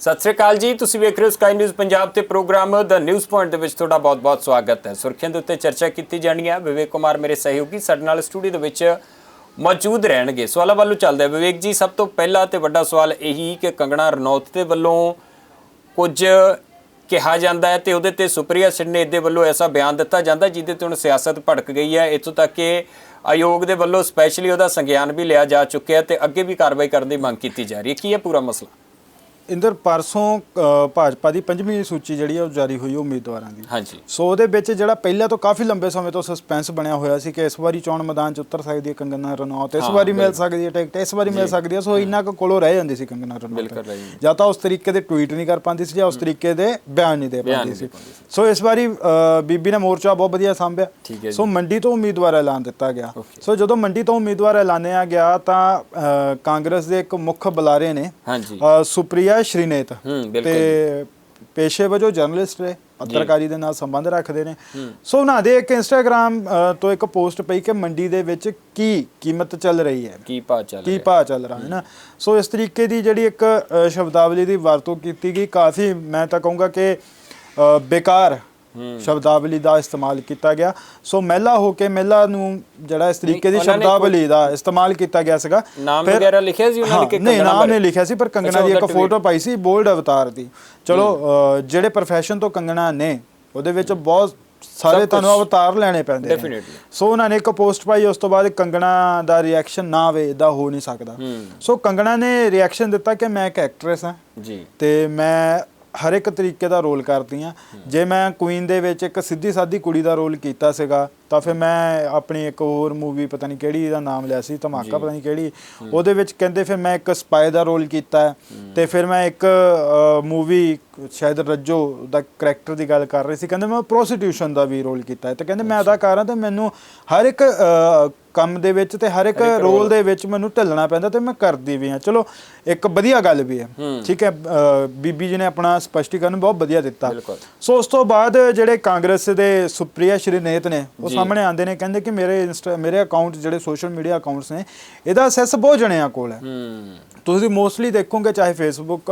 ਸਤਿ ਸ੍ਰੀ ਅਕਾਲ ਜੀ, ਤੁਸੀਂ ਵੇਖ ਰਹੇ ਹੋ ਸਕਾਈ ਨਿਊਜ਼ ਪੰਜਾਬ ਤੇ ਪ੍ਰੋਗਰਾਮ ਦਾ ਨਿਊਜ਼ ਪੁਆਇੰਟ ਦੇ ਵਿੱਚ ਤੁਹਾਡਾ ਬਹੁਤ-ਬਹੁਤ ਸਵਾਗਤ ਹੈ। ਸੁਰਖੀਆਂ ਦੇ ਉੱਤੇ ਚਰਚਾ ਕੀਤੀ ਜਾਣੀ ਹੈ ਵਿਵੇਕ ਕੁਮਾਰ ਮੇਰੇ ਸਹਿਯੋਗੀ ਸਾਡੇ ਨਾਲ ਸਟੂਡੀਓ ਦੇ ਵਿੱਚ ਮੌਜੂਦ ਰਹਿਣਗੇ। ਸਵਾਲਾਂ ਵੱਲੋਂ ਚੱਲਦਾ ਹੈ। ਵਿਵੇਕ ਜੀ, ਸਭ ਤੋਂ ਪਹਿਲਾ ਤੇ ਵੱਡਾ ਸਵਾਲ ਇਹੀ ਕਿ ਕੰਗਣਾ ਰਣੌਤ ਦੇ ਵੱਲੋਂ ਕੁਝ ਕਿਹਾ ਜਾਂਦਾ ਹੈ ਤੇ ਉਹਦੇ ਤੇ ਸੁਪਰੀਆ ਸਿੰਨੇ ਦੇ ਵੱਲੋਂ ਐਸਾ ਬਿਆਨ ਦਿੱਤਾ ਜਾਂਦਾ ਜਿਹਦੇ ਤੇ ਹੁਣ ਸਿਆਸਤ ਭੜਕ ਗਈ ਹੈ। ਇੱਥੋਂ ਤੱਕ ਕਿ ਆਯੋਗ ਦੇ ਵੱਲੋਂ ਸਪੈਸ਼ਲੀ ਉਹਦਾ ਸੰਗਿਆਨ ਵੀ ਲਿਆ ਜਾ ਚੁੱਕਿਆ ਤੇ ਅੱਗੇ ਵੀ ਕਾਰਵਾਈ ਕਰਨ ਦੀ ਮੰਗ ਕੀਤੀ ਜਾ ਰਹੀ ਹੈ। ਕੀ ਹੈ ਪੂਰਾ ਮਸਲਾ? ਇੰਦਰ ਪਰਸੋਂ ਅ, ਭਾਜਪਾ ਦੀ ਪੰਜਵੀਂ ਸੂਚੀ ਜਿਹੜੀ ਆ ਉਹ ਜਾਰੀ ਹੋਈ ਉਮੀਦਵਾਰਾਂ ਦੀ। ਹਾਂਜੀ। ਸੋ ਉਹਦੇ ਵਿੱਚ ਜਿਹੜਾ ਪਹਿਲਾਂ ਤੋਂ ਕਾਫੀ ਲੰਬੇ ਸਮੇਂ ਤੋਂ ਸਸਪੈਂਸ ਬਣਿਆ ਹੋਇਆ ਸੀ ਕਿ ਇਸ ਵਾਰੀ ਚੋਣ ਮੈਦਾਨ 'ਚ ਉਤਰ ਸਕਦੀ ਹੈ ਕੰਗਨਾ ਰਣੌਤ ਇਸ ਹਾਂ, ਵਾਰੀ ਮਿਲ ਬਿਲਕੁਲ। ਸਕਦੀ ਹੈ ਟਿਕਟ ਇਸ ਵਾਰੀ ਮਿਲ ਸਕਦੀ ਹੈ ਸੋ ਇੰਨਾ ਕੁ ਕੋਲੋਂ ਰਹਿ ਜਾਂਦੀ ਸੀ ਕੰਗਨਾ ਰਣੌਤ। ਬਿਲਕੁਲ ਰਹੀ ਹੈ। ਜਾਂ ਤਾਂ ਉਸ ਤਰੀਕੇ ਦੇ ਟਵੀਟ ਨਹੀਂ ਕਰ ਪਾਉਂਦੀ ਸੀ ਜਾਂ ਉਸ ਤਰੀਕੇ ਦੇ ਬਿਆਨ ਨਹੀਂ ਦੇ ਬਿਆਨ ਪਾਉਂਦੀ ਨਹੀਂ ਸੀ। ਦੇ ਪਾਉਂਦੀ ਸੋ। ਇਸ ਵਾਰੀ ਅ, ਬੀਬੀ ਨੇ ਮੋਰਚਾ ਬਹੁਤ ਵਧੀਆ ਸੰਭਿਆ। ਠੀਕ ਹੈ ਜੀ। ਸੋ ਮੰਡੀ ਤੋਂ ਉਮੀਦਵਾਰ ਐਲਾਨ ਦਿੱਤਾ ਗਿਆ। Okay। ਸੋ ਜਦੋਂ ਮੰਡੀ ਤੋਂ ਉਮੀਦਵਾਰ ਐਲਾਨਿਆ ਗਿਆ ਤਾਂ ਅ, ਕਾਂਗਰਸ ਦੇ ਇੱਕ ਮੁੱਖ ਬੁਲਾਰੇ ਨੇ ਹਾਂਜੀ। ਅ, ਸੁਪ੍ਰਿਆ ਹੂੰ, ਬਿਲਕੁਲ ਤੇ ਪੇਸ਼ੇ ਵਜੋਂ ਜਰਨਲਿਸਟ ਨੇ ਪੱਤਰਕਾਰੀ ਦੇ ਨਾਲ ਸੰਬੰਧ ਰੱਖਦੇ ਨੇ। ਸੋ ਉਹਨਾਂ ਦੇ ਇੱਕ ਇੰਸਟਾਗ੍ਰam ਤੋਂ ਇੱਕ ਪੋਸਟ ਪਈ ਕਿ ਮੰਡੀ ਦੇ ਵਿੱਚ ਕੀ ਕੀਮਤ ਚੱਲ ਰਹੀ ਹੈ। ਕੀ ਪਾ ਚੱਲ ਕੀ ਰਿਹਾ ਭਾਅ ਚੱਲ ਰਿਹਾ ਹੈ ਨਾ। ਸੋ ਇਸ ਤਰੀਕੇ ਦੀ ਜਿਹੜੀ ਇੱਕ ਸ਼ਬਦਾਵਲੀ ਦੀ ਵਰਤੋਂ ਕੀਤੀ ਗਈ ਕਾਫੀ ਮੈਂ ਤਾਂ ਕਹੂੰਗਾ ਕਿ ਬੇਕਾਰ ਸ਼ਬਦਾਵਲੀ ਦਾ ਇਸਤੇਮਾਲ ਕੀਤਾ ਗਿਆ। ਸੋ ਮਹਿਲਾ ਹੋ ਕੇ ਮਹਿਲਾ ਨੂੰ ਜਿਹੜਾ ਇਸ ਤਰੀਕੇ ਦੀ ਸ਼ਬਦਾਵਲੀ ਦਾ ਇਸਤੇਮਾਲ ਕੀਤਾ ਗਿਆ ਸੀਗਾ। ਨਾਮ ਵਗੈਰਾ ਲਿਖਿਆ ਸੀ ਉਹਨਾਂ ਨੇ ਕਿ ਨਹੀਂ ਨਾਮ? ਨਹੀਂ ਲਿਖਿਆ ਸੀ ਪਰ ਕੰਗਣਾ ਦੀ ਇੱਕ ਫੋਟੋ ਪਾਈ ਸੀ ਬੋਲਡ ਅਵਤਾਰ ਦੀ। ਚਲੋ ਜਿਹੜੇ profession ਤੋਂ ਕੰਗਣਾ ਨੇ ਉਹਦੇ ਵਿੱਚ ਬਹੁਤ ਸਾਰੇ ਤੁਹਾਨੂੰ। ਅਵਤਾਰ ਲੈਣੇ ਪੈਂਦੇ ਨੇ. ਸੋ ਉਹਨਾਂ ਨੇ ਇੱਕ ਪੋਸਟ ਪਾਈ ਉਸ ਤੋਂ ਬਾਅਦ ਕੰਗਣਾ ਦਾ ਰਿਐਕਸ਼ਨ ਨਾ ਆਵੇ ਇਦਾਂ ਹੋ ਨਹੀਂ ਸਕਦਾ। ਸੋ ਕੰਗਣਾ ਨੇ ਰਿਐਕਸ਼ਨ ਦਿੱਤਾ ਕਿ ਮੈਂ ਇੱਕ ਐਕਟਰੈਸ ਹਾਂ। ਜੀ। ਤੇ ਮੈਂ ਹਰ ਇੱਕ ਤਰੀਕੇ ਦਾ ਰੋਲ ਕਰਦੀ ਆ ਜੇ ਮੈਂ ਕੁਈਨ ਦੇ ਵਿੱਚ ਇੱਕ ਸਿੱਧੀ ਸਾਦੀ ਕੁੜੀ ਦਾ ਰੋਲ ਕੀਤਾ ਸੀਗਾ ਤਾਂ ਫਿਰ ਮੈਂ ਆਪਣੀ ਇੱਕ ਹੋਰ ਮੂਵੀ ਪਤਾ ਨਹੀਂ ਕਿਹੜੀ ਦਾ ਨਾਮ ਲਿਆ ਸੀ ਧਮਾਕਾ ਪਤਾ ਨਹੀਂ ਕਿਹੜੀ। ਉਹਦੇ ਵਿੱਚ ਕਹਿੰਦੇ ਫਿਰ ਮੈਂ ਇੱਕ ਸਪਾਈ ਦਾ ਰੋਲ ਕੀਤਾ ਤੇ ਫਿਰ ਮੈਂ ਇੱਕ ਮੂਵੀ ਸ਼ਾਇਦ ਰੱਜੋ ਦਾ ਕੈਰੈਕਟਰ ਦੀ ਗੱਲ ਕਰ ਰਹੇ ਸੀ ਕਹਿੰਦੇ ਮੈਂ ਪ੍ਰੋਸਟੀਟਿਊਸ਼ਨ ਦਾ ਵੀ ਰੋਲ ਕੀਤਾ ਤੇ ਕਹਿੰਦੇ ਮੈਂ ਅਦਾਕਾਰ ਹਾਂ ਤੇ ਮੈਨੂੰ ਹਰ ਇੱਕ ਕੰਮ ਦੇ ਵਿੱਚ ਤੇ ਹਰ ਇੱਕ ਰੋਲ ਦੇ ਵਿੱਚ ਮੈਨੂੰ ਢਲਣਾ ਪੈਂਦਾ ਤੇ ਮੈਂ ਕਰਦੀ ਵੀ ਹਾਂ। ਚਲੋ ਇੱਕ ਵਧੀਆ ਗੱਲ ਵੀ ਹੈ। ਠੀਕ ਹੈ ਬੀਬੀ ਜੀ ਨੇ ਆਪਣਾ ਸਪਸ਼ਟੀਕਰਨ ਬਹੁਤ ਵਧੀਆ ਦਿੱਤਾ। ਸੋ ਉਸ ਤੋਂ ਬਾਅਦ ਜਿਹੜੇ ਕਾਂਗਰਸ ਦੇ ਸੁਪ੍ਰਿਆ ਸ਼੍ਰੀਨੇਤ ਨੇ ਉਹ ਸਾਹਮਣੇ ਆਉਂਦੇ ਨੇ ਕਹਿੰਦੇ ਕਿ ਮੇਰੇ ਇੰਸਟਾ ਮੇਰੇ ਅਕਾਊਂਟ ਜਿਹੜੇ ਸੋਸ਼ਲ ਮੀਡੀਆ ਅਕਾਊਂਟਸ ਨੇ ਇਹਦਾ ਅਸੈਸ ਬਹੁਤ ਜਣਿਆਂ ਕੋਲ ਹੈ। ਹੂੰ। ਤੁਸੀਂ ਮੋਸਟਲੀ ਦੇਖੋਗੇ ਚਾਹੇ ਫੇਸਬੁੱਕ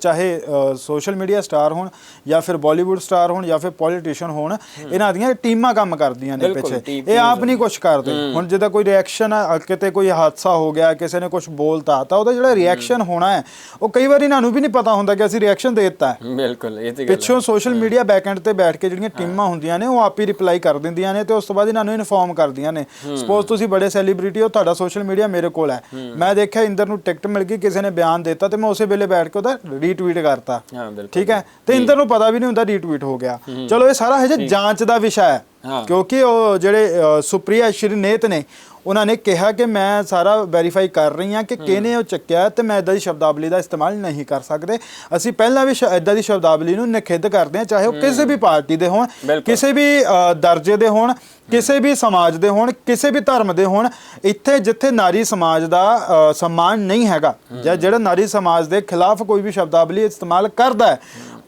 ਚਾਹੇ ਸੋਸ਼ਲ ਮੀਡੀਆ ਸਟਾਰ ਹੋਣ ਜਾਂ ਫਿਰ ਬਾਲੀਵੁੱਡ ਸਟਾਰ ਹੋਣ ਜਾਂ ਫਿਰ ਪੋਲੀਟੀਸ਼ੀਅਨ ਹੋਣ ਇਹਨਾਂ ਦੀਆਂ ਟੀਮਾਂ ਕੰਮ ਕਰਦੀਆਂ ਨੇ ਪਿੱਛੇ। ਇਹ ਆਪ ਨਹੀਂ ਕੁਝ ਕਰਦੇ। ਹੁਣ ਜਿੱਦਾਂ ਕੋਈ ਰਿਐਕਸ਼ਨ ਕਿਤੇ ਕੋਈ ਹਾਦਸਾ ਹੋ ਗਿਆ ਕਿਸੇ ਨੇ ਕੁਝ ਬੋਲਤਾ ਤਾਂ ਉਹਦਾ ਜਿਹੜਾ ਰਿਐਕਸ਼ਨ ਹੋਣਾ ਹੈ ਉਹ ਕਈ ਵਾਰ ਇਹਨਾਂ ਨੂੰ ਵੀ ਨਹੀਂ ਪਤਾ ਹੁੰਦਾ ਕਿ ਅਸੀਂ ਰਿਐਕਸ਼ਨ ਦੇ ਦਿੱਤਾ ਹੈ। ਬਿਲਕੁਲ ਇਹ ਤੇ। ਪਿੱਛੋਂ ਸੋਸ਼ਲ ਮੀਡੀਆ ਬੈਕਐਂਡ ਤੇ ਬੈਠ ਕੇ ਜਿਹੜੀਆਂ ਟੀਮਾਂ ਹੁੰਦੀਆਂ ਨੇ ਉਹ ਆਪ ਹੀ ਰਿਪਲਾਈ ਕਰ ਦਿੰਦੀਆਂ ਨੇ ਤੇ ਉਸ ਤੋਂ ਬਾਅਦ ਇਹਨਾਂ ਨੂੰ ਇਨਫੋਰਮ ਕਰਦੀਆਂ ਨੇ। ਸਪੋਜ਼ ਤੁਸੀਂ ਬੜੇ ਸੈਲੀਬ੍ਰਿਟੀ ਹੋ ਤੁਹਾਡਾ ਸੋਸ਼ਲ ਮੀਡੀਆ ਮੇਰੇ ਕੋਲ ਹੈ। ਮੈਂ ਦੇਖਿਆ ਇੰਦਰ ਨੂੰ ਟਿਕਟ ਮਿਲ ਗਈ ਕਿਸੇ ਨੇ ਬਿਆਨ ਦਿੱਤਾ ਤੇ ਮੈਂ ਉਸੇ ਵੇਲੇ ਬੈਠ ਕੇ ਉਹਦਾ ਰੀਟਵੀਟ ਕਰਤਾ। ਹਾਂ ਬਿਲਕੁਲ। ਠੀਕ ਹੈ? ਤੇ ਇੰਦਰ ਨੂੰ ਪਤਾ ਵੀ ਨਹੀਂ ਹੁੰਦਾ ਰੀਟਵੀਟ ਹੋ ਗਿਆ। ਚਲੋ ਇਹ ਸਾਰਾ ਹਜੇ ਜਾਂਚ ਦਾ ਵਿਸ਼ਾ ਹੈ। ਕਿਉਂਕਿ ਉਹ ਜਿਹੜੇ ਸੁਪ੍ਰਿਆ ਸ਼੍ਰੀਨੇਤ ਨੇ ਉਹਨਾਂ ਨੇ ਕਿਹਾ ਕਿ ਮੈਂ ਸਾਰਾ ਵੈਰੀਫਾਈ ਕਰ ਰਹੀ ਹਾਂ ਕਿ ਕਿਹਨੇ ਉਹ ਚੱਕਿਆ ਤੇ ਮੈਂ ਇਦਾਂ ਦੀ ਸ਼ਬਦਾਵਲੀ ਦਾ ਇਸਤੇਮਾਲ ਨਹੀਂ ਕਰ ਸਕਦੇ। ਅਸੀਂ ਪਹਿਲਾਂ ਵੀ ਇਦਾਂ ਦੀ ਸ਼ਬਦਾਵਲੀ ਨੂੰ ਨਿਖੇਧ ਕਰਦੇ ਹਾਂ ਚਾਹੇ ਉਹ ਕਿਸੇ ਵੀ ਪਾਰਟੀ ਦੇ ਹੋਣ। ਕਿਸੇ ਵੀ ਦਰਜੇ ਦੇ ਹੋਣ ਕਿਸੇ ਵੀ ਸਮਾਜ ਦੇ ਹੋਣ ਕਿਸੇ ਵੀ ਧਰਮ ਦੇ ਹੋਣ ਇੱਥੇ ਜਿੱਥੇ ਨਾਰੀ ਸਮਾਜ ਦਾ ਸਨਮਾਨ ਨਹੀਂ ਹੈਗਾ ਜਾਂ ਜਿਹੜਾ ਨਾਰੀ ਸਮਾਜ ਦੇ ਖਿਲਾਫ ਕੋਈ ਵੀ ਸ਼ਬਦਾਵਲੀ ਇਸਤੇਮਾਲ ਕਰਦਾ ਹੈ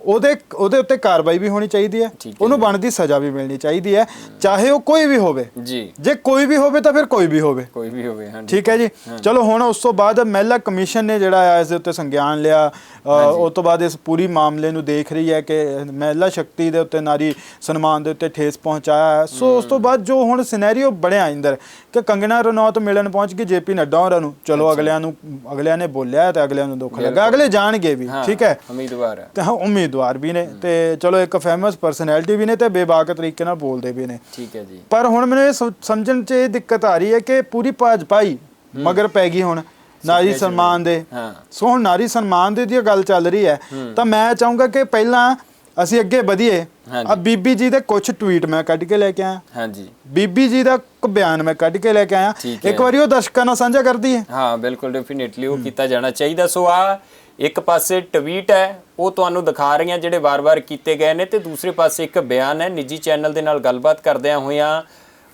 ਉਹਦੇ ਉਹਦੇ ਉੱਤੇ ਕਾਰਵਾਈ ਵੀ ਹੋਣੀ ਚਾਹੀਦੀ ਹੈ। ਉਹਨੂੰ ਬਣਦੀ ਸਜ਼ਾ ਵੀ ਮਿਲਣੀ ਚਾਹੀਦੀ ਹੈ। ਚਾਹੇ ਉਹ ਕੋਈ ਵੀ ਹੋਵੇ। ਜੀ। ਜੇ ਕੋਈ ਵੀ ਹੋਵੇ ਤਾਂ ਫਿਰ ਕੋਈ ਵੀ ਹੋਵੇ। ਕੋਈ ਵੀ ਹੋਵੇ ਹਾਂ ਠੀਕ ਹੈ ਜੀ। ਚਲੋ ਹੁਣ ਉਸ ਤੋਂ ਬਾਅਦ ਮਹਿਲਾ ਕਮਿਸ਼ਨ ਨੇ ਜਿਹੜਾ ਆ ਇਸ ਦੇ ਉੱਤੇ ਸੰਗਿਆਨ ਲਿਆ। ਉਸ ਤੋਂ ਬਾਅਦ ਇਸ ਪੂਰੀ ਮਾਮਲੇ ਨੂੰ ਦੇਖ ਰਹੀ ਹੈ ਕਿ ਮਹਿਲਾ ਸ਼ਕਤੀ ਦੇ ਉੱਤੇ ਨਾਰੀ ਸਨਮਾਨ ਦੇ ਉੱਤੇ ਠੇਸ ਪਹੁੰਚਾਇਆ ਹੈ। ਸੋ ਉਸ ਤੋਂ ਬਾਅਦ ਜੋ ਹੁਣ ਸਿਨੈਰੀਓ ਬਣਿਆ ਇੰਦਰ ਕਿ ਕੰਗਨਾ ਰਣੌਤ ਮਿਲਣ ਪਹੁੰਚ ਗਈ ਜੇਪੀ ਨੱਡਾ ਹੋਰਾਂ ਨੂੰ। ਚਲੋ ਅਗਲਿਆਂ ਨੂੰ ਅਗਲਿਆਂ ਨੇ ਬੋਲਿਆ ਤੇ ਅਗਲਿਆਂ ਨੂੰ ਦੁੱਖ ਲੱਗਾ। ਅਗਲੇ ਜਾਣਗੇ ਵੀ। ਠੀਕ ਹੈ। ਉਮੀਦਵਾਰ ਹੈ। ਤੇ ਹਾਂ ਉਮੀਦਵਾਰ ਵੀ ਨੇ ਤੇ ਚਲੋ ਇੱਕ ਫੇਮਸ ਪਰਸਨੈਲਿਟੀ ਵੀ ਨੇ ਤੇ ਬੇਬਾਕ ਤਰੀਕੇ ਨਾਲ ਬੋਲਦੇ ਵੀ ਨੇ। ਠੀਕ ਹੈ ਜੀ। ਪਰ ਹੁਣ ਮੈਨੂੰ ਇਹ ਸਮ- ਸਮਝਣ 'ਚ ਇਹ ਦਿੱਕਤ ਆ ਰਹੀ ਹੈ ਕਿ ਪੂਰੀ ਭਾਜਪਾ ਹੀ। ਮਗਰ ਪੈ ਗਈ ਹੁਣ ਨਾਰੀ ਸਨਮਾਨ ਦੇ। ਹਾਂ। ਸੋ ਹੁਣ ਨਾਰੀ ਸਨਮਾਨ ਦੀ ਦੀ ਗੱਲ ਚੱਲ ਰਹੀ ਹੈ। ਤਾਂ ਮੈਂ ਚਾਹੂੰਗਾ ਕਿ ਪਹਿਲਾਂ ਅਸੀਂ ਅੱਗੇ ਵਧੀਏ। ਆ ਬੀਬੀ ਜੀ ਦੇ ਕੁਝ ਟਵੀਟ ਮੈਂ ਕੱਢ ਕੇ ਲੈ ਕੇ ਆਇਆ। ਹਾਂਜੀ। ਬੀਬੀ ਜੀ ਦਾ ਇੱਕ ਬਿਆਨ ਮੈਂ ਕੱਢ ਕੇ ਲੈ ਕੇ ਆਇਆ। ਠੀਕ ਹੈ। ਇੱਕ ਵਾਰੀ ਉਹ ਦਰਸ਼ਕਾਂ ਨਾਲ ਸਾਂਝਾ ਕਰਦੀ ਹੈ। ਹਾਂ ਬਿਲਕੁਲ ਡੈਫੀਨਿਟਲੀ ਉਹ ਕੀਤਾ ਜਾਣਾ ਚਾਹੀਦਾ। ਸੋ ਆ ਇੱਕ ਪਾਸੇ ਟਵੀਟ ਹੈ ਉਹ ਤੁਹਾਨੂੰ ਦਿਖਾ ਰਹੀਆਂ ਜਿਹੜੇ ਵਾਰ-ਵਾਰ ਕੀਤੇ ਗਏ ਨੇ ਤੇ ਦੂਸਰੇ ਪਾਸੇ ਇੱਕ ਬਿਆਨ ਹੈ। ਨਿੱਜੀ ਚੈਨਲ ਦੇ ਨਾਲ ਗੱਲਬਾਤ ਕਰਦਿਆਂ ਹੋਇਆਂ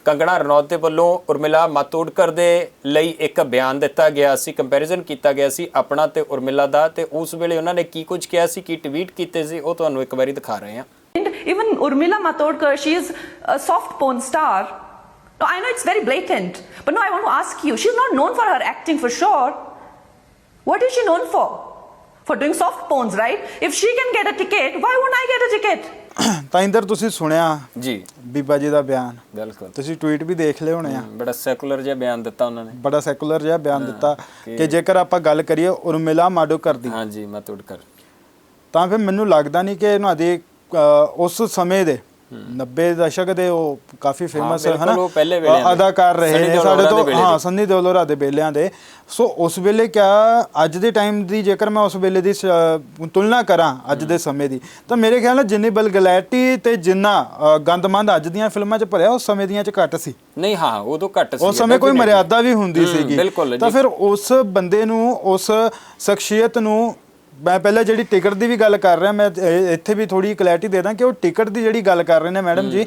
ਕੰਗਣਾ ਰਣੌਤ ਦੇ ਵੱਲੋਂ ਉਰਮਿਲਾ ਮਾਤੋੜਕਰ ਦੇ ਲਈ ਇੱਕ ਬਿਆਨ ਦਿੱਤਾ ਗਿਆ ਸੀ ਕੰਪੈਰੀਜ਼ਨ ਕੀਤਾ ਗਿਆ ਸੀ ਆਪਣਾ ਤੇ ਉਰਮਿਲਾ ਦਾ ਤੇ ਉਸ ਵੇਲੇ ਉਹਨਾਂ ਨੇ ਕੀ ਕੁਝ ਕਿਹਾ ਸੀ ਕੀ ਟਵੀਟ ਕੀਤੇ ਸੀ ਉਹ ਤੁਹਾਨੂੰ ਇੱਕ ਵਾਰੀ ਦਿਖਾ ਰਹੇ ਹਾਂ। Even Urmila Matodkar, she is a soft porn star. No, I know it's very blatant, but no, I want to ask you. She's not known for her acting for sure. What is she known for? for doing soft porns, right? If she can get a ticket, why won't I get a ticket? ਤਾਂ ਇੰਦਰ ਤੁਸੀਂ ਸੁਣਿਆ ਜੀ ਬੀਬਾ ਜੀ ਦਾ ਬਿਆਨ ਬਿਲਕੁਲ ਤੁਸੀਂ tweet ਵੀ ਦੇਖ ਲਏ ਹੋਣੇ ਆ ਬੜਾ ਸੈਕੂਲਰ ਜਿਹਾ ਬਿਆਨ ਦਿੱਤਾ ਉਹਨਾਂ ਨੇ ਬੜਾ ਸੈਕੂਲਰ ਜਿਹਾ ਬਿਆਨ ਦਿੱਤਾ ਕਿ ਜੇਕਰ ਆਪਾਂ ਗੱਲ ਕਰੀਏ ਉਰਮਿਲਾ ਮਾਡੋਕਰ ਦੀ ਹਾਂਜੀ ਮੈਂ ਤੋੜ ਕਰ ਤਾਂ ਫਿਰ ਮੈਨੂੰ ਲੱਗਦਾ ਨਹੀਂ ਕਿ ਇਹਨਾਂ ਦੇ ਉਸ ਸਮੇਂ ਦੇ 90 ਦਸ਼ਕ ਦੇ ਉਹ ਕਾਫੀ ਫੇਮਸ ਹਨਾ। ਅਦਾਕਾਰ ਰਹੇ ਨੇ ਸਾਡੇ ਤੋਂ ਹਾਂ। ਸੰਨੀ ਦਿਓਲ ਹੋਰਾਂ ਦੇ ਵੇਲਿਆਂ ਦੇ ਸੋ ਉਸ ਵੇਲੇ ਕਿਆ ਅੱਜ ਦੇ ਟਾਈਮ ਦੀ ਜੇਕਰ ਮੈਂ ਉਸ ਵੇਲੇ ਦੀ ਤੁਲਨਾ ਕਰਾਂ ਅੱਜ ਦੇ ਸਮੇਂ ਦੀ ਤਾਂ ਮੇਰੇ ਖਿਆਲ ਨਾਲ ਜਿੰਨੀ ਬਲਗਲੈਟੀ ਤੇ ਜਿੰਨਾ ਗੰਦਮੰਦ ਅੱਜ ਦੀਆਂ ਫਿਲਮਾਂ 'ਚ ਭਰਿਆ ਉਸ ਸਮੇਂ ਦੀਆਂ 'ਚ ਘੱਟ ਸੀ ਨਹੀਂ ਹਾਂ ਉਦੋਂ ਘੱਟ ਸੀ ਉਸ ਸਮੇਂ ਕੋਈ। ਮਰਿਆਦਾ ਵੀ ਹੁੰਦੀ ਸੀਗੀ ਤਾਂ। ਫਿਰ ਉਸ ਬੰਦੇ ਨੂੰ ਉਸ ਸ਼ਖਸੀਅਤ ਨੂੰ ਮੈਂ ਪਹਿਲਾਂ ਜਿਹੜੀ ਟਿਕਟ ਦੀ ਵੀ ਗੱਲ ਕਰ ਰਿਹਾ ਮੈਂ ਇਹ- ਇੱਥੇ ਵੀ ਥੋੜੀ ਕਲੈਰਿਟੀ ਦੇ ਦਾਂ ਕਿ ਉਹ ਟਿਕਟ ਦੀ ਜਿਹੜੀ ਗੱਲ ਕਰ ਰਹੇ ਨੇ ਮੈਡਮ ਜੀ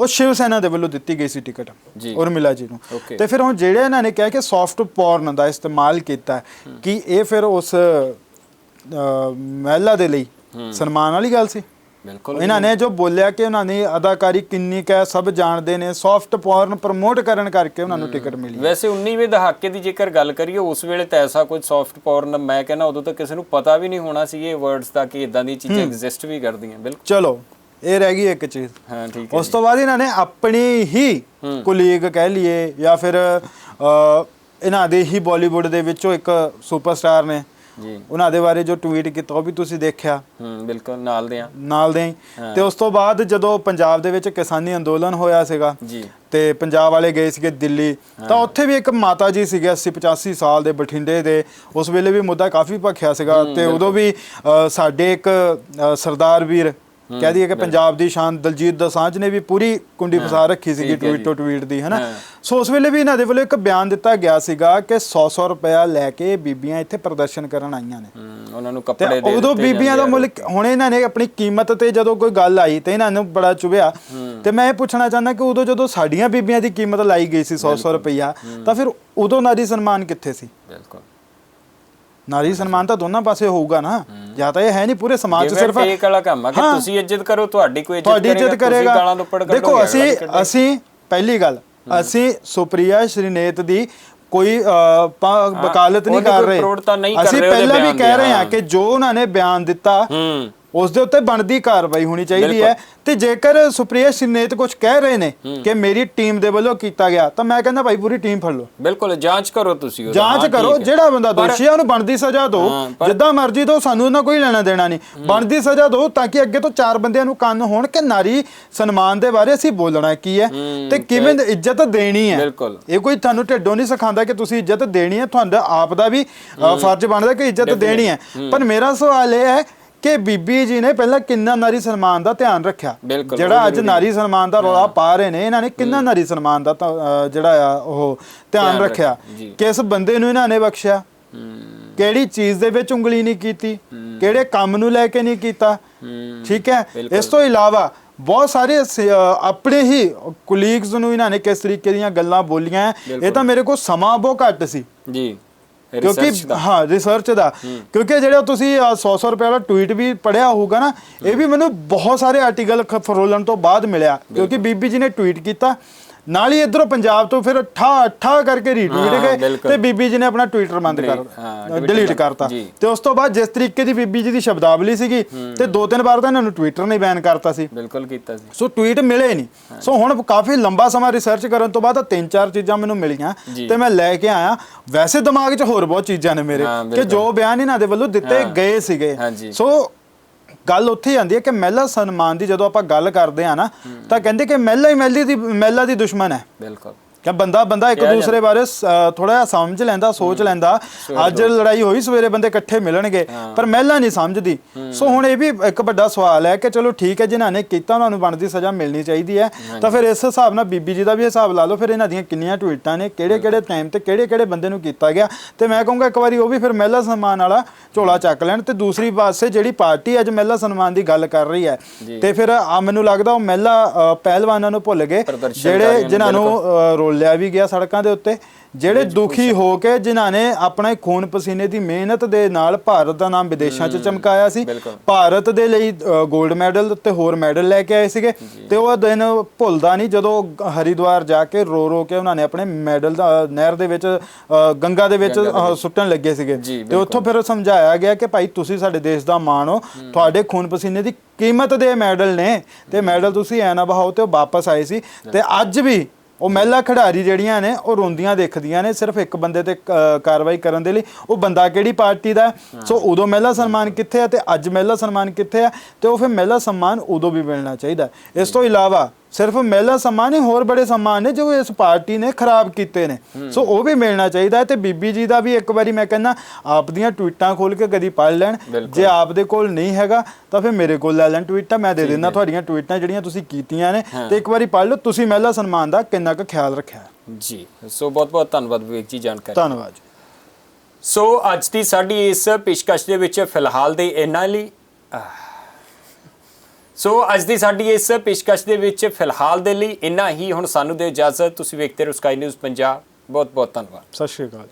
ਉਹ ਸ਼ਿਵ ਸੈਨਾ ਦੇ ਵੱਲੋਂ ਦਿੱਤੀ ਗਈ ਸੀ ਟਿਕਟ ਜੀ। ਉਰਮਿਲਾ ਜੀ ਨੂੰ। Okay। ਤੇ ਫਿਰ ਹੁਣ ਜਿਹੜੇ ਇਹਨਾਂ ਨੇ ਕਿਹਾ ਕਿ ਸੌਫਟ ਪੋਰਨ ਦਾ ਇਸਤੇਮਾਲ ਕੀਤਾ ਕਿ ਇਹ ਫਿਰ ਉਸ ਅ, ਮਹਿਲਾ ਦੇ ਲਈ ਸਨਮਾਨ ਵਾਲੀ ਗੱਲ ਸੀ? ਬਿਲਕੁਲ ਇਹਨਾਂ ਨੇ ਜੋ ਬੋਲਿਆ ਕਿ ਉਹਨਾਂ ਨੇ ਅਦਾਕਾਰੀ ਕਿੰਨੀ ਕੁ ਸਭ ਜਾਣਦੇ ਨੇ ਸੌਫਟ ਪੋਰਨ ਪ੍ਰਮੋਟ ਕਰਨ ਕਰਕੇ ਉਹਨਾਂ ਨੂੰ ਟਿਕਟ ਮਿਲੀ ਵੈਸੇ 19ਵੀਂ ਦਹਾਕੇ ਦੀ ਜੇਕਰ ਗੱਲ ਕਰੀਏ ਉਸ ਵੇਲੇ ਤਾਂ ਐਸਾ ਕੋਈ ਸੌਫਟ ਪੋਰਨ ਮੈਂ ਕਹਿੰਦਾ ਉਦੋਂ ਤਾਂ ਕਿਸੇ ਨੂੰ ਪਤਾ ਵੀ ਨਹੀਂ ਹੋਣਾ ਸੀ ਇਹ ਵਰਡਸ ਦਾ ਕਿ ਇਦਾਂ ਦੀ ਚੀਜ਼ਾਂ ਐਗਜ਼ਿਸਟ ਵੀ ਕਰਦੀਆਂ ਬਿਲਕੁਲ। ਚਲੋ ਇਹ ਰਹਿ ਗਈ ਇੱਕ ਚੀਜ਼। ਹਾਂ ਠੀਕ ਹੈ ਉਸ ਤੋਂ ਬਾਅਦ ਇਹਨਾਂ ਨੇ ਆਪਣੀ ਹੀ ਕੁਲੀਗ ਕਹਿ ਲਈਏ ਜਾਂ ਫਿਰ ਇਹਨਾਂ ਦੇ ਹੀ ਬਾਲੀਵੁੱਡ ਦੇ ਵਿੱਚੋਂ ਇੱਕ ਸੁਪਰਸਟਾਰ ਨੇ ਜੀ। ਉਹਨਾਂ ਦੇ ਬਾਰੇ ਜੋ ਟਵੀਟ ਕੀਤਾ ਉਹ ਵੀ ਤੁਸੀਂ ਦੇਖਿਆ। ਹੂੰ ਬਿਲਕੁਲ ਨਾਲ ਦੇ ਆ। ਨਾਲ ਦੇ। ਹੀ। ਤੇ ਉਸ ਤੋਂ ਬਾਅਦ ਜਦੋਂ ਪੰਜਾਬ ਦੇ ਵਿੱਚ ਕਿਸਾਨੀ ਅੰਦੋਲਨ ਹੋਇਆ ਸੀਗਾ ਜੀ। ਤੇ ਪੰਜਾਬ ਵਾਲੇ ਗਏ ਸੀਗੇ ਦਿੱਲੀ ਤਾਂ ਉੱਥੇ ਵੀ ਇੱਕ ਮਾਤਾ ਜੀ ਸੀਗੇ 80 85 ਸਾਲ ਦੇ ਬਠਿੰਡੇ ਦੇ ਉਸ ਵੇਲੇ ਵੀ ਮੁੱਦਾ ਕਾਫੀ ਭਖਿਆ ਸੀਗਾ ਤੇ ਉਦੋਂ ਵੀ ਅ, ਸਾਡੇ ਇੱਕ ਅ, ਸਰਦਾਰ ਵੀਰ ਕਹਿ ਦਈਏ ਕਿ ਪੰਜਾਬ ਦੀ ਸ਼ਾਨ ਦਲਜੀਤ ਦੋਸਾਂਝ ਨੇ ਵੀ ਪੂਰੀ ਕੁੰਡੀ ਫਸਾ ਰੱਖੀ ਸੀਗੀ ਟਵੀਟ। ਤੋਂ ਟਵੀਟ ਦੀ ਹੈਨਾ। ਸੋ ਉਸ ਵੇਲੇ ਵੀ ਇਹਨਾਂ ਦੇ ਵੱਲੋਂ ਇੱਕ ਬਿਆਨ ਦਿੱਤਾ ਗਿਆ ਸੀਗਾ ਕਿ 100-100 ਰੁਪਇਆ ਲੈ ਕੇ ਬੀਬੀਆਂ ਇੱਥੇ ਪ੍ਰਦਰਸ਼ਨ ਕਰਨ ਆਈਆਂ ਨੇ। ਉਹਨਾਂ ਨੂੰ ਕੱਪੜੇ ਦੇ ਉਦੋਂ ਬੀਬੀਆਂ ਦਾ। ਮੁੱਲ ਹੁਣ ਇਹਨਾਂ ਨੇ ਆਪਣੀ ਕੀਮਤ ਤੇ ਜਦੋਂ ਕੋਈ ਗੱਲ ਆਈ ਤੇ ਇਹਨਾਂ ਨੂੰ ਬੜਾ ਚੁਭਿਆ। ਤੇ ਮੈਂ ਇਹ ਪੁੱਛਣਾ ਚਾਹੁੰਦਾ ਕਿ ਉਦੋਂ ਜਦੋਂ ਸਾਡੀਆਂ ਬੀਬੀਆਂ ਦੀ ਕੀਮਤ ਲਾਈ ਗਈ ਸੀ 100-100 ਰੁਪਈਆ ਤਾਂ ਫਿਰ ਉਦੋਂ ਨਾਰੀ ਸਨਮਾਨ ਕਿੱਥੇ ਸੀ? ਬਿਲਕੁਲ। ਨਾਰੀ ਸਨਮਾਨ ਤਾਂ ਦੋਨਾਂ ਪਾਸੇ ਹੋਊਗਾ ਨਾ ਜਾਂ ਤਾਂ ਇਹ ਹੈ ਨਹੀਂ ਪੂਰੇ ਸਮਾਜ 'ਚ ਸਿਰਫ ਟੇਕ ਵਾਲਾ ਕੰਮ ਆ ਕਿ। ਤੁਸੀਂ ਇੱਜ਼ਤ ਕਰੋ ਤੁਹਾਡੀ ਕੋਈ ਇੱਜ਼ਤ ਕਰੇਗਾ ਗਾਲਾਂ ਦੁੱਪੜ ਕੱਢੋਗੇ, ਦੇਖੋ ਅਸੀਂ। ਅਸੀਂ ਪਹਿਲੀ ਗੱਲ ਅਸੀਂ ਸੁਪ੍ਰਿਆ ਸ਼੍ਰੀਨੇਤ ਦੀ ਕੋਈ ਵਕਾਲਤ ਨਹੀਂ ਕਰ ਰਹੇ ਅਸੀਂ ਪਹਿਲਾਂ ਵੀ ਕਹਿ ਰਹੇ ਹਾਂ। ਕਿ ਜੋ ਉਹਨਾਂ ਨੇ ਬਿਆਨ ਦਿੱਤਾ ਉਸ ਦੇ ਉੱਤੇ ਬਣਦੀ ਕਾਰਵਾਈ ਹੋਣੀ ਚਾਹੀਦੀ। ਹੈ। ਤੇ ਜੇਕਰ ਸੁਪ੍ਰਿਆ ਸ਼੍ਰੀਨੇਤ ਕੁਝ ਕਹਿ ਰਹੇ ਨੇ ਕਿ ਮੇਰੀ ਟੀਮ ਦੇ ਵੱਲੋਂ ਕੀਤਾ ਗਿਆ ਤਾਂ ਮੈਂ ਕਹਿੰਦਾ ਭਾਈ ਪੂਰੀ ਟੀਮ ਫੜ ਲਓ। ਬਿਲਕੁਲ ਜਾਂਚ ਕਰੋ ਤੁਸੀਂ ਜਾਂਚ ਕਰੋ। ਜਿਹੜਾ ਬੰਦਾ ਦੋਸ਼ੀ ਹੈ ਉਹਨੂੰ ਬਣਦੀ ਸਜ਼ਾ ਦਿਓ। ਜਿੱਦਾਂ ਮਰਜ਼ੀ ਦਿਓ ਸਾਨੂੰ ਉਹਨਾਂ ਕੋਈ ਲੈਣਾ ਦੇਣਾ ਨਹੀਂ। ਬਣਦੀ ਸਜ਼ਾ ਦਿਓ ਤਾਂ ਕਿ ਅੱਗੇ ਤੋਂ ਚਾਰ ਬੰਦਿਆਂ ਨੂੰ ਕੰਨ ਹੋਣ ਕਿ ਨਾਰੀ ਸਨਮਾਨ ਦੇ ਬਾਰੇ ਅਸੀਂ ਬੋਲਣਾ ਕੀ ਹੈ ਤੇ ਕਿਵੇਂ ਇੱਜ਼ਤ ਦੇਣੀ ਹੈ। ਇਹ ਕੋਈ ਤੁਹਾਨੂੰ ਢਿੱਡੋਂ ਨਹੀਂ ਸਿਖਾਉਂਦਾ ਕਿ ਤੁਸੀਂ ਇੱਜ਼ਤ ਦੇਣੀ ਹੈ ਤੁਹਾਡਾ ਆਪ ਦਾ ਵੀ ਫਰਜ਼ ਬਣਦਾ ਕਿ ਇੱਜ਼ਤ ਦੇਣੀ ਹੈ। ਪਰ ਮੇਰਾ ਸਵਾਲ ਇਹ ਹੈ ਕਿ ਬੀਬੀ ਜੀ ਨੇ ਪਹਿਲਾਂ ਕਿੰਨਾ ਨਾਰੀ ਸਨਮਾਨ ਦਾ ਧਿਆਨ ਰੱਖਿਆ? ਬਿਲਕੁਲ, ਜਿਹੜਾ ਅੱਜ ਨਾਰੀ ਸਨਮਾਨ ਦਾ ਰੌਲਾ ਪਾ ਰਹੇ ਨੇ ਇਹਨਾਂ ਨੇ ਕਿੰਨਾ ਨਾਰੀ ਸਨਮਾਨ ਦਾ ਤਾਂ, ਜਿਹੜਾ ਆ ਉਹ ਧਿਆਨ ਧਿਆਨ ਰੱਖਿਆ? ਰੱਖਿਆ, ਜੀ। ਕਿਸ ਬੰਦੇ ਨੂੰ ਇਹਨਾਂ ਨੇ ਬਖਸ਼ਿਆ? ਕਿਹੜੀ ਚੀਜ਼ ਦੇ ਵਿੱਚ ਉਂਗਲੀ ਨਹੀਂ ਕੀਤੀ? ਕਿਹੜੇ ਕੰਮ ਨੂੰ ਲੈ ਕੇ ਨਹੀਂ ਕੀਤਾ? ਠੀਕ ਹੈ? ਇਸ ਤੋਂ ਇਲਾਵਾ ਬਹੁਤ ਸਾਰੇ ਸ- ਆਪਣੇ ਹੀ ਕੁਲੀਗਸ ਨੂੰ ਇਹਨਾਂ ਨੇ ਕਿਸ ਤਰੀਕੇ ਦੀਆਂ ਗੱਲਾਂ ਬੋਲੀਆਂ ਹੈ। ਇਹ। ਤਾਂ ਮੇਰੇ ਕੋਲ ਸਮਾਂ ਬਹੁਤ ਘੱਟ ਸੀ। ਜੀ। ਕਿਉਂਕਿ। ਹਾਂ ਰਿਸਰਚ ਦਾ। ਕਿਉਂਕਿ ਜਿਹੜਾ ਤੁਸੀਂ 100-100 ਰੁਪਏ ਵਾਲਾ ਟਵੀਟ ਵੀ ਪੜਿਆ ਹੋਊਗਾ ਨਾ ਇਹ ਵੀ ਮੈਨੂੰ ਬਹੁਤ ਸਾਰੇ ਆਰਟੀਕਲ ਫਰੋਲਣ ਤੋਂ ਬਾਅਦ ਮਿਲਿਆ। ਕਿਉਂਕਿ ਬੀਬੀ ਜੀ ਨੇ ਟਵੀਟ ਕੀਤਾ। ਨਾਲ ਹੀ ਇਧਰੋਂ ਪੰਜਾਬ ਤੋਂ ਫਿਰ ਠਾ ਠਾ ਕਰਕੇ ਰੀਟਵੀਟ ਗਏ। ਤੇ ਬੀਬੀ ਜੀ ਨੇ ਆਪਣਾ ਟਵਿੱਟਰ ਬੰਦ ਕਰ ਡਿਲੀਟ ਕਰਤਾ। ਤੇ ਉਸ ਤੋਂ ਬਾਅਦ ਜਿਸ ਤਰੀਕੇ ਦੀ ਬੀਬੀ ਜੀ ਦੀ ਸ਼ਬਦਾਵਲੀ ਸੀਗੀ ਤੇ ਦੋ ਤਿੰਨ ਵਾਰ ਤਾਂ ਇਹਨਾਂ ਨੂੰ ਟਵਿੱਟਰ ਨੇ ਬੈਨ ਕਰਤਾ ਸੀ ਬਿਲਕੁਲ ਕੀਤਾ ਸੀ ਸੋ ਟਵੀਟ ਮਿਲੇ ਨਹੀਂ ਸੋ ਹੁਣ ਕਾਫੀ ਲੰਬਾ ਸਮਾਂ ਰਿਸਰਚ ਕਰਨ ਤੋਂ ਬਾਅਦ ਤਿੰਨ ਚਾਰ ਚੀਜ਼ਾਂ ਮੈਨੂੰ ਮਿਲੀਆਂ। ਤੇ ਮੈਂ ਲੈ ਕੇ ਆਇਆ ਵੈਸੇ ਦਿਮਾਗ 'ਚ ਹੋਰ ਬਹੁਤ ਚੀਜ਼ਾਂ ਨੇ ਮੇਰੇ ਕਿ। ਜੋ ਬਿਆਨ ਇਹਨਾਂ ਦੇ ਵੱਲੋਂ ਦਿੱਤੇ। ਗਏ ਸੀਗੇ। ਸੋ ਗੱਲ ਉੱਥੇ ਹੀ ਆਉਂਦੀ ਹੈ ਕਿ ਮਹਿਲਾ ਸਨਮਾਨ ਦੀ ਜਦੋਂ ਆਪਾਂ ਗੱਲ ਕਰਦੇ ਆ ਨਾ, ਤਾਂ ਕਹਿੰਦੇ ਕਿ ਮਹਿਲਾ ਹੀ ਮਹਿਲੀ ਦੀ, ਮਹਿਲਾ ਦੀ ਦੁਸ਼ਮਣ ਹੈ। ਬਿਲਕੁਲ। ਕਿ ਬੰਦਾ ਬੰਦਾ ਇੱਕ ਦੂਸਰੇ ਬਾਰੇ ਥੋੜਾ ਜਿਹਾ ਸਮਝ ਲੈਂਦਾ ਸੋਚ ਲੈਂਦਾ। ਅੱਜ ਲੜਾਈ ਹੋਈ ਸਵੇਰੇ ਬੰਦੇ ਇਕੱਠੇ ਮਿਲਣਗੇ ਪਰ ਮਹਿਲਾ ਨਹੀਂ ਸਮਝਦੀ। ਸੋ ਹੁਣ ਇਹ ਵੀ ਇੱਕ ਵੱਡਾ ਸਵਾਲ ਹੈ ਕਿ ਚਲੋ ਠੀਕ ਹੈ ਜਿਨ੍ਹਾਂ ਨੇ ਕੀਤਾ ਉਹਨਾਂ ਨੂੰ ਬਣਦੀ ਸਜ਼ਾ ਮਿਲਣੀ ਚਾਹੀਦੀ ਹੈ। ਤਾਂ ਫਿਰ ਇਸ ਹਿਸਾਬ ਨਾਲ ਬੀਬੀ ਜੀ ਦਾ ਵੀ ਹਿਸਾਬ ਲਾ ਲਓ ਫਿਰ ਇਹਨਾਂ ਦੀਆਂ ਕਿੰਨੀਆਂ ਟਵੀਟਾਂ ਨੇ ਕਿਹੜੇ ਕਿਹੜੇ ਟਾਈਮ ਤੇ ਕਿਹੜੇ ਕਿਹੜੇ ਬੰਦੇ ਨੂੰ ਕੀਤਾ ਗਿਆ। ਤੇ ਮੈਂ ਕਹੂੰਗਾ ਇੱਕ ਵਾਰੀ ਉਹ ਵੀ ਫਿਰ ਮਹਿਲਾ ਸਨਮਾਨ ਵਾਲਾ ਝੋਲਾ ਚੱਕ ਲੈਣ। ਤੇ ਦੂਸਰੀ ਪਾਸੇ ਜਿਹੜੀ ਪਾਰਟੀ ਅੱਜ ਮਹਿਲਾ ਸਨਮਾਨ ਦੀ ਗੱਲ ਕਰ ਰਹੀ ਹੈ ਤੇ ਫਿਰ ਆ ਮੈਨੂੰ ਲੱਗਦਾ ਉਹ ਮਹਿਲਾ ਪਹਿਲਵਾਨਾਂ ਨੂੰ ਭੁੱਲ ਗਏ। ਜਿਹੜੇ ਜਿਨ੍ਹਾਂ ਨੂੰ ਫਰੋਲਿਆ ਵੀ ਗਿਆ ਸੜਕਾਂ ਦੇ ਉੱਤੇ ਜਿਹੜੇ ਦੁਖੀ ਹੋ ਕੇ ਜਿਨ੍ਹਾਂ ਨੇ ਆਪਣੇ ਖੂਨ ਪਸੀਨੇ ਦੀ ਮਿਹਨਤ ਦੇ ਨਾਲ ਭਾਰਤ ਦਾ ਨਾਮ ਵਿਦੇਸ਼ਾਂ 'ਚ ਚਮਕਾਇਆ ਸੀ। ਭਾਰਤ ਦੇ ਲਈ 골ਡ ਮੈਡਲ ਤੇ ਹੋਰ ਮੈਡਲ ਲੈ ਕੇ ਆਏ ਸੀਗੇ ਤੇ ਉਹ ਦਿਨ ਭੁੱਲਦਾ ਨਹੀਂ ਜਦੋਂ ਹਰਿਦੁਆਰ ਜਾ ਕੇ ਰੋ ਰੋ ਕੇ ਉਹਨਾਂ ਨੇ ਆਪਣੇ ਮੈਡਲ ਦਾ ਨਹਿਰ ਦੇ ਵਿੱਚ ਗੰਗਾ ਦੇ ਵਿੱਚ ਸੁੱਟਣ ਲੱਗੇ ਸੀਗੇ। ਤੇ ਉੱਥੋਂ ਫਿਰ ਸਮਝਾਇਆ ਗਿਆ ਕਿ ਭਾਈ ਤੁਸੀਂ ਸਾਡੇ ਦੇਸ਼ ਦਾ ਮਾਣ ਹੋ ਤੁਹਾਡੇ ਖੂਨ ਪਸੀਨੇ ਦੀ ਕੀਮਤ ਦੇ ਮੈਡਲ ਨੇ ਤੇ ਮੈਡਲ ਤੁਸੀਂ ਐ ਨਾ ਬਹਾਓ ਤੇ ਉਹ ਵਾਪਸ ਆਏ ਸੀ। ਤੇ ਅੱਜ ਵੀ ਉਹ ਮਹਿਲਾ ਖਿਡਾਰੀ ਜਿਹੜੀਆਂ ਨੇ ਉਹ ਰੋਂਦੀਆਂ ਦੇਖਦੀਆਂ ਨੇ ਸਿਰਫ ਇੱਕ ਬੰਦੇ ਤੇ ਕ- ਕਾਰਵਾਈ ਕਰਨ ਦੇ ਲਈ ਉਹ ਬੰਦਾ ਕਿਹੜੀ ਪਾਰਟੀ ਦਾ ਹੈ? ਸੋ ਉਦੋਂ ਮਹਿਲਾ ਸਨਮਾਨ ਕਿੱਥੇ ਆ ਤੇ ਅੱਜ ਮਹਿਲਾ ਸਨਮਾਨ ਕਿੱਥੇ ਆ ਤੇ ਉਹ ਫਿਰ ਮਹਿਲਾ ਸਨਮਾਨ ਉਦੋਂ ਵੀ ਮਿਲਣਾ ਚਾਹੀਦਾ ਹੈ। ਇਸ ਤੋਂ ਇਲਾਵਾ ਸਿਰਫ ਮਹਿਲਾ ਸਨਮਾਨ ਹੀ ਹੋਰ ਬੜੇ ਸਨਮਾਨ ਨੇ ਜੋ ਇਸ ਪਾਰਟੀ ਨੇ ਖਰਾਬ ਕੀਤੇ ਨੇ। ਸੋ ਉਹ ਵੀ ਮਿਲਣਾ ਚਾਹੀਦਾ ਤੇ ਬੀਬੀ ਜੀ ਦਾ ਵੀ ਇੱਕ ਵਾਰੀ ਮੈਂ ਕਹਿੰਦਾ ਆਪ ਦੀਆਂ ਟਵੀਟਾਂ ਖੋਲ ਕੇ ਕਦੀ ਪੜ੍ਹ ਲੈਣ। ਜੇ ਆਪ ਦੇ ਕੋਲ ਨਹੀਂ ਹੈਗਾ ਤਾਂ ਫਿਰ ਮੇਰੇ ਕੋਲ ਲੈ ਲੈਣ ਟਵੀਟਾਂ। ਮੈਂ ਦੇ ਦਿੰਦਾ ਤੁਹਾਡੀਆਂ ਟਵੀਟਾਂ ਜਿਹੜੀਆਂ ਤੁਸੀਂ ਕੀਤੀਆਂ ਨੇ ਤੇ ਇੱਕ ਵਾਰੀ ਪੜ੍ਹ ਲਓ ਤੁਸੀਂ ਮਹਿਲਾ ਸਨਮਾਨ ਦਾ ਕਿੰਨਾ ਕੁ ਖਿਆਲ ਰੱਖਿਆ। ਜੀ ਸੋ ਬਹੁਤ ਬਹੁਤ ਧੰਨਵਾਦ ਵਿਵੇਕ ਜੀ ਜਾਣਕਾਰੀ ਧੰਨਵਾਦ ਸੋ ਅੱਜ ਦੀ ਸਾਡੀ ਇਸ ਪੇਸ਼ਕਸ਼ ਦੇ ਵਿੱਚ ਫਿਲਹਾਲ ਦੇ ਇੰਨਾ ਲਈ। ਸੋ ਅੱਜ ਦੀ ਸਾਡੀ ਇਸ ਪੇਸ਼ਕਸ਼ ਦੇ ਵਿੱਚ ਫਿਲਹਾਲ ਦੇ ਲਈ ਇੰਨਾ ਹੀ। ਹੁਣ ਸਾਨੂੰ ਦੇ ਇਜਾਜ਼ਤ। ਤੁਸੀਂ ਵੇਖਦੇ ਰਹੋ ਸਕਾਈ ਨਿਊਜ਼ ਪੰਜਾਬ। ਬਹੁਤ ਬਹੁਤ ਧੰਨਵਾਦ। ਸਤਿ ਸ਼੍ਰੀ ਅਕਾਲ।